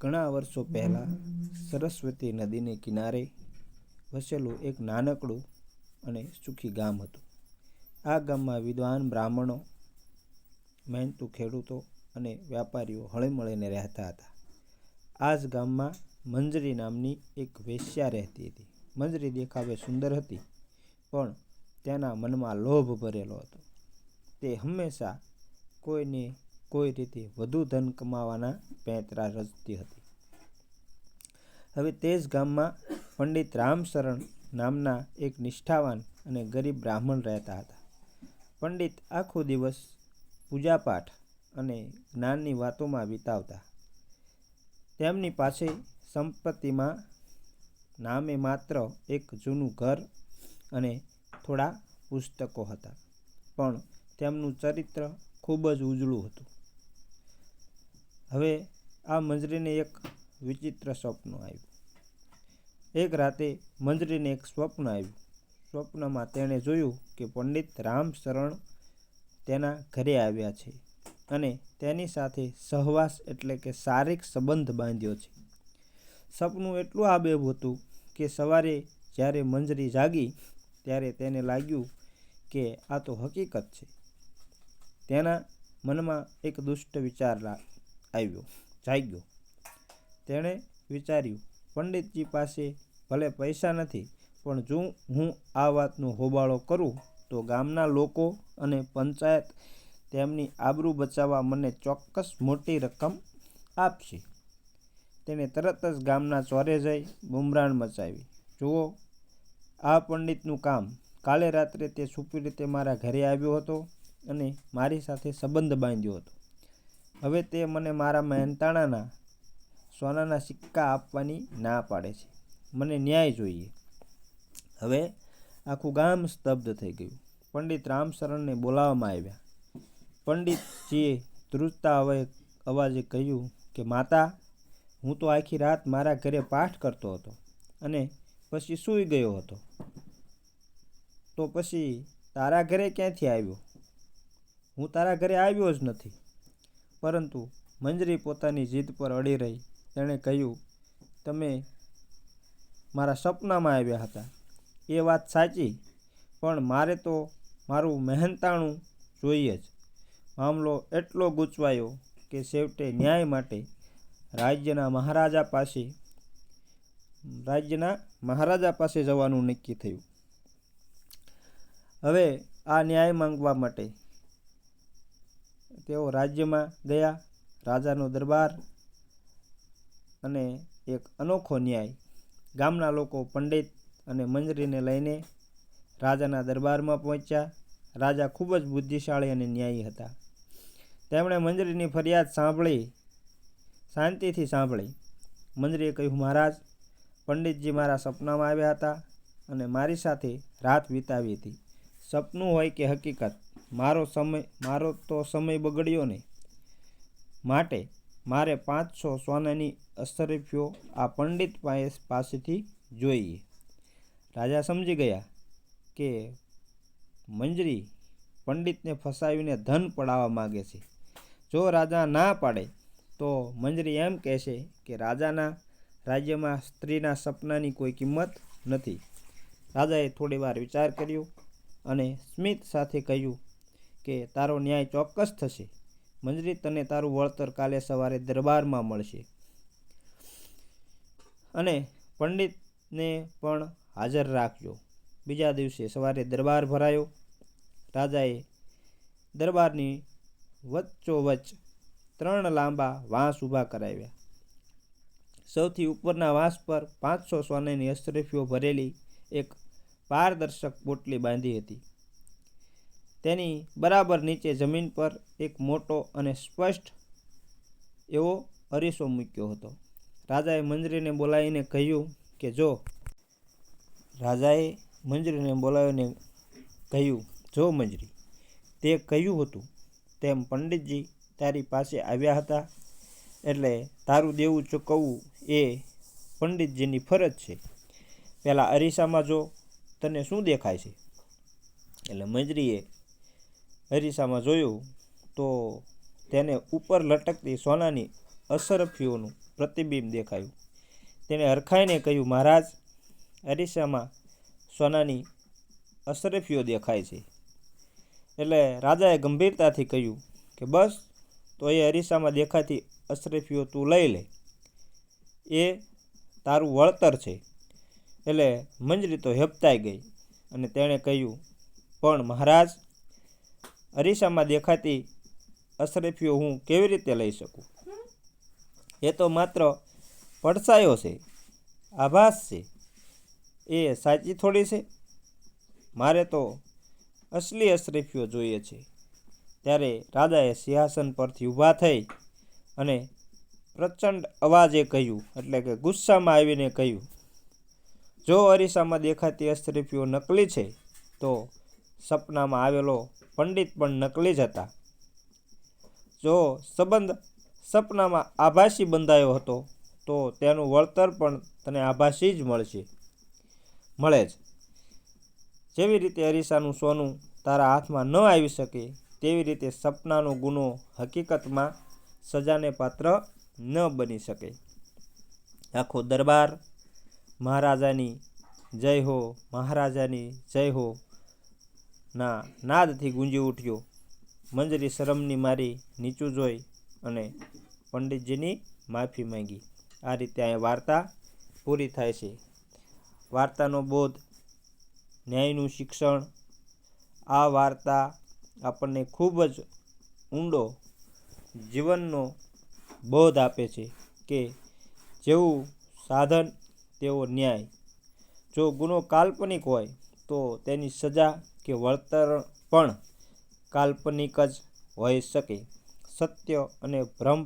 ઘણા વર્ષો પહેલાં સરસ્વતી નદીને કિનારે વસેલું એક નાનકડું અને સુખી ગામ હતું. આ ગામમાં વિદ્વાન બ્રાહ્મણો, મહેનતુ ખેડૂતો અને વ્યાપારીઓ હળીમળીને રહેતા હતા. આ જ ગામમાં મંજરી નામની એક વેશ્યા રહેતી હતી. મંજરી દેખાવે સુંદર હતી, પણ તેના મનમાં લોભ ભરેલો હતો. તે હંમેશા કોઈને કોઈ રીતે વધુ ધન કમાવાના પેંતરા રચતી હતી. હવે તે જ ગામમાં પંડિત રામશરણ નામના એક નિષ્ઠાવાન અને ગરીબ બ્રાહ્મણ રહેતા હતા. પંડિત આખો દિવસ પૂજાપાઠ અને જ્ઞાનની વાતોમાં વિતાવતા. તેમની પાસે સંપત્તિમાં નામે માત્ર એક જૂનું ઘર અને થોડા પુસ્તકો હતા. પણ તેમનું ચરિત્ર ખૂબ જ ઉજળું હતું. હવે આ મંજરીને એક વિચિત્ર સ્વપ્ન આવ્યું. એક રાતે મંજરીને એક સ્વપ્ન આવ્યું. સ્વપ્નમાં તેણે જોયું કે પંડિત રામશરણ તેના ઘરે આવ્યા છે અને તેની સાથે સહવાસ એટલે કે શારીરિક સંબંધ બાંધ્યો છે. સપનું એટલું આબેબ હતું કે સવારે જ્યારે મંજરી જાગી ત્યારે તેને લાગ્યું કે આ તો હકીકત છે. તેના મનમાં એક દુષ્ટ વિચાર આવ્યો, જાગ્યો. તેણે વિચાર્યું, પંડિતજી પાસે ભલે પૈસા નથી, પણ જો હું આ વાતનો હોબાળો કરું, તો ગામના લોકો અને પંચાયત તેમની આબરૂ બચાવવા મને ચોક્કસ મોટી રકમ આપશે. તેણે તરત જ ગામના ચોરે જઈ બુમરાણ મચાવી. જુઓ, આ પંડિતનું કામ કાલે રાત્રે તે છુપી રીતે મારા ઘરે આવ્યો હતો અને મારી સાથે સંબંધ બાંધ્યો હતો. હવે તે મને મારા મહેનતાણાના સોનાના સિક્કા આપવાની ના પાડે છે. મને ન્યાય જોઈએ. હવે આખું ગામ સ્તબ્ધ થઈ ગયું. પંડિત રામશરણને બોલાવવામાં આવ્યા. પંડિતજીએ ધ્રુજતા અવાજે કહ્યું કે, માતા, હું તો આખી રાત મારા ઘરે પાઠ કરતો હતો અને પછી સૂઈ ગયો હતો. તો પછી તારા ઘરે ક્યાંથી આવ્યો? હું તારા ઘરે આવ્યો જ નથી. પરંતુ મંજરી પોતાની જીદ પર અડી રહી. તેણે કહ્યું, તમે મારા સપનામાં આવ્યા હતા. એ વાત સાચી, પણ મારે તો મારું મહેનતાણું જોઈએ જ. મામલો એટલો ગૂંચવાયો કે છેવટે ન્યાય માટે રાજ્યના મહારાજા પાસે, રાજ્યના મહારાજા પાસે જવાનું નક્કી થયું. હવે આ ન્યાય માંગવા માટે તેઓ રાજ્યમાં ગયા, રાજાનો દરબાર અને એક અનોખો ન્યાય. ગામના લોકો પંડિત અને મંજરીને લઈને રાજાના દરબારમાં પહોંચ્યા. રાજા ખૂબ જ બુદ્ધિશાળી અને ન્યાયી હતા. તેમણે મંજરીની ફરિયાદ સાંભળી, શાંતિથી સાંભળી. મંજરીએ કહ્યું, મહારાજ, પંડિતજી મારા સપનામાં આવ્યા હતા અને મારી સાથે રાત વિતાવી હતી. સપનું હોય કે હકીકત મારો સમય, મારો તો સમય બગડ્યો ને માટે મારે પાંચસો સોનાની અસરફીઓ આ પંડિત પાસેથી જોઈએ. રાજા સમજી ગયા કે મંજરી પંડિતને ફસાવીને ધન પડાવવા માગે છે. જો રાજા ના પાડે, તો મંજરી એમ કહેશે કે રાજાના રાજ્યમાં સ્ત્રીના સપનાની કોઈ કિંમત નથી. રાજાએ થોડી વાર વિચાર કર્યો અને સ્મિત સાથે કહ્યું કે તારો ન્યાય ચોક્કસ થશે. મંજરી તને તારું વળતર કાલે સવારે દરબારમાં મળશે. અને પંડિતને પણ હાજર રાખજો. બીજા દિવસે સવારે દરબાર ભરાયો. રાજાએ દરબારની વચ્ચોવચ્ચ ત્રણ લાંબા વાંસ ઊભા કરાવ્યા. સૌથી ઉપરના વાંસ પર પાંચસો સોનેની અસ્ત્રફીઓ ભરેલી એક પારદર્શક પોટલી બાંધી હતી. તેની બરાબર નીચે જમીન પર એક મોટો અને સ્પષ્ટ એવો અરીસો મૂક્યો હતો. રાજાએ મંજરીને બોલાવીને કહ્યું કે, જો. રાજાએ મંજરીને બોલાવીને કહ્યું, જો મંજરી. તે કહ્યું હતું, તેમ પંડિતજી તારી પાસે આવ્યા હતા, એટલે તારું દેવું ચૂકવવું એ પંડિતજીની ફરજ છે. પહેલાં અરીસામાં જો તને શું દેખાય છે? એટલે મંજરીએ અરીસામાં જોયું તો તેને ઉપર લટકતી સોનાની અસરફીઓનું પ્રતિબિંબ દેખાયું. તેણે હરખાઈને કહ્યું, મહારાજ, અરીસામાં સોનાની અશરફીઓ દેખાય છે. એટલે રાજાએ ગંભીરતાથી કહ્યું કે, બસ, તો એ અરીસામાં દેખાતી અશરફીઓ તું લઈ લે. એ તારું વળતર છે. એટલે મંજરી તો હેપતાઈ ગઈ અને તેણે કહ્યું, પણ મહારાજ અરીસામાં દેખાતી અશરફીઓ હું કેવી રીતે લઈ શકું? એ તો માત્ર પડછાયો છે, આભાસ છે, એ સાચી થોડી છે. મારે તો અસલી અશરફીઓ જોઈએ છે. ત્યારે રાજાએ સિંહાસન પરથી ઊભા થઈ અને પ્રચંડ અવાજે કહ્યું, એટલે કે ગુસ્સામાં આવીને કહ્યું, જો અરીસામાં દેખાતી અશરફીઓ નકલી છે, તો સપનામાં આવેલો પંડિત પણ નકલી જ હતા. જો સંબંધ સપનામાં આભાસી બંધાયો હતો, તો તેનું વળતર પણ તને આભાસી જ મળશે. મળે જ. જેવી રીતે અરીસાનું સોનું તારા હાથમાં ન આવી શકે, તેવી રીતે સપનાનો ગુનો હકીકતમાં સજાને પાત્ર ન બની શકે. આખો દરબાર મહારાજાની જય હો, મહારાજાની જય હો ના, નાદથી ગુંજી ઉઠ્યો. મંજરી શરમની મારી નીચું જોઈ અને પંડિતજીની માફી માંગી. આ રીતે અહીંયા વાર્તા પૂરી થાય છે. વાર્તાનો બોધ, ન્યાયનું શિક્ષણ, આ વાર્તા આપણને ખૂબ જ ઊંડો જીવનનો બોધ આપે છે કે જેવું સાધન તેવો ન્યાય. જો ગુનો કાલ્પનિક હોય તો તેની સજા કે વળતર પણ કાલ્પનિક જ હોઈ શકે. સત્ય અને ભ્રમ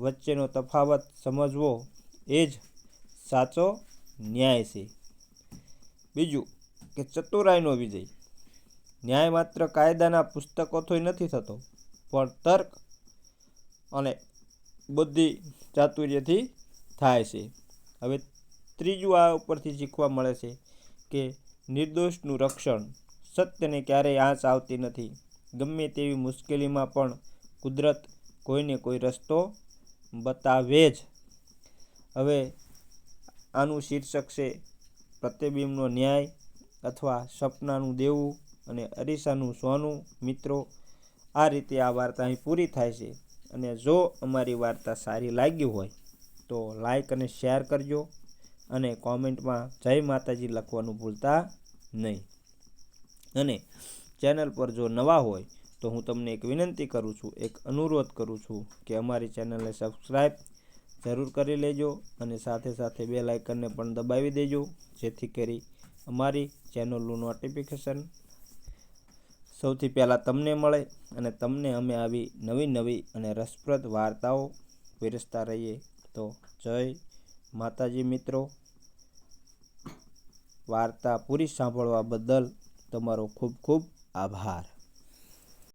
વચ્ચેનો તફાવત સમજવો એ જ સાચો ન્યાય છે. બીજું કે ચતુરાઈનો વિજય. ન્યાય માત્ર કાયદાના પુસ્તકોથી નથી થતો, પણ તર્ક અને બુદ્ધિ ચાતુર્યથી થાય છે. હવે ત્રીજું આ ઉપરથી શીખવા મળે છે કે નિર્દોષનું રક્ષણ સત્યને ક્યારેય આંચ આવતી નથી. ગમે તેવી મુશ્કેલીમાં પણ કુદરત કોઈને કોઈ રસ્તો બતાવે જ. હવે આનું શીર્ષક છે પ્રતિબિંબનો ન્યાય અથવા સપનાનું દેવું અને અરીસાનું સોનું. મિત્રો, આ રીતે આ વાર્તા અહીં પૂરી થાય છે અને જો અમારી વાર્તા સારી લાગી હોય તો લાઈક અને શેર કરજો અને કોમેન્ટમાં જય માતાજી લખવાનું ભૂલતા નહીં. અને ચેનલ પર જો નવા હોય, તો હું તમને એક વિનંતી કરું છું, એક અનુરોધ કરું છું કે અમારી ચેનલને સબસ્ક્રાઈબ જરૂર કરી લેજો અને સાથે સાથે બે લાઇકનને પણ દબાવી દેજો, જેથી કરી અમારી ચેનલનું નોટિફિકેશન સૌથી પહેલાં તમને મળે અને તમને અમે આવી નવી નવી અને રસપ્રદ વાર્તાઓ પીરસતા રહીએ. તો જય માતાજી મિત્રો. વાર્તા પૂરી સાંભળવા બદલ તમારો ખૂબ ખૂબ આભાર.